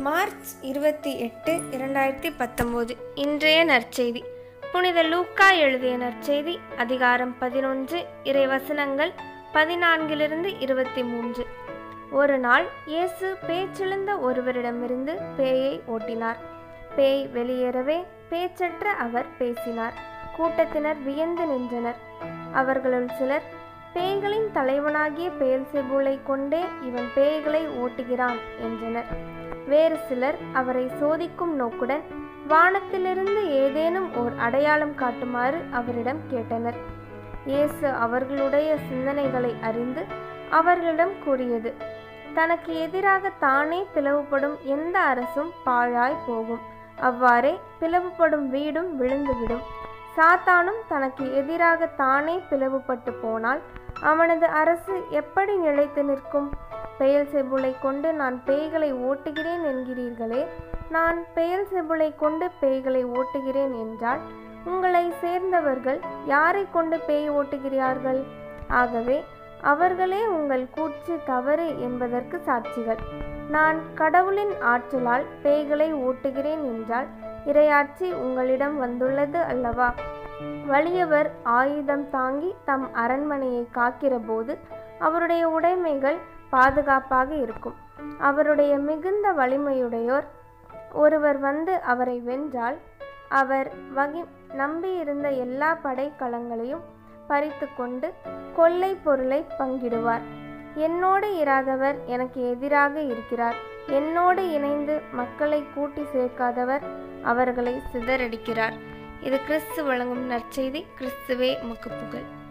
March இருபத்தி எட்டு இரண்டாயிரத்தி பத்தொம்போது இன்றைய நற்செய்தி. புனித லூக்கா எழுதிய நற்செய்தி அதிகாரம் பதினொன்று இறைவசனங்கள் பதினான்கிலிருந்து இருபத்தி மூன்று. ஒரு நாள் இயேசு பேச்சிழந்த ஒருவரிடமிருந்து பேயை ஓட்டினார். பேய் வெளியேறவே பேச்சற்ற அவர் பேசினார். கூட்டத்தினர் வியந்து நின்றனர். அவர்களுள் சிலர் பேய்களின் தலைவனாகிய பெயல்செபூலை கொண்டே இவன் பேய்களை ஓட்டுகிறான் என்றனர். வேறு சிலர் அவரை சோதிக்கும் நோக்குடன் வானத்திலிருந்து ஏதேனும் ஓர் அடையாளம் காட்டுமாறு அவரிடம் கேட்டனர். இயேசு அவர்களுடைய சிந்தனைகளை அறிந்து அவர்களிடம் கூறியது தனக்கு எதிராக தானே பிளவுபடும் எந்த அரசும் பாழாய் போகும். அவ்வாறே பிளவுபடும் வீடும் விழுந்துவிடும். சாத்தானும் தனக்கு எதிராக தானே பிளவுபட்டு போனால் அவனது அரசு எப்படி நிலைத்து நிற்கும்? பெயல் செபுலை கொண்டு நான் பேய்களை ஓட்டுகிறேன் என்கிறீர்களே. நான் பெயல் செபுலை கொண்டு பேய்களை ஓட்டுகிறேன் என்றால் உங்களை சேர்ந்தவர்கள் யாரை கொண்டு பேய் ஓட்டுகிறார்கள்? ஆகவே அவர்களே உங்கள் கூற்று தவறு என்பதற்கு சாட்சிகள். நான் கடவுளின் ஆற்றலால் பேய்களை ஓட்டுகிறேன் என்றால் இரையாட்சி உங்களிடம் வந்துள்ளது அல்லவா? வலியவர் ஆயுதம் தாங்கி தம் அரண்மனையை காக்கிற போது அவருடைய உடைமைகள் பாதுகாப்பாக இருக்கும். அவருடைய மிகுந்த வலிமையுடையோர் ஒருவர் வந்து அவரை வென்றால் அவர் வகி நம்பியிருந்த எல்லா படைக்கலங்களையும் பறித்து கொண்டு கொள்ளை பொருளை பங்கிடுவார். என்னோடு இராதவர் எனக்கு எதிராக இருக்கிறார். என்னோடு இணைந்து மக்களை கூட்டி சேர்க்காதவர் அவர்களை சிதறடிக்கிறார். இது கிறிஸ்து வழங்கும் நற்செய்தி. கிறிஸ்துவே முக்கு புகழ்.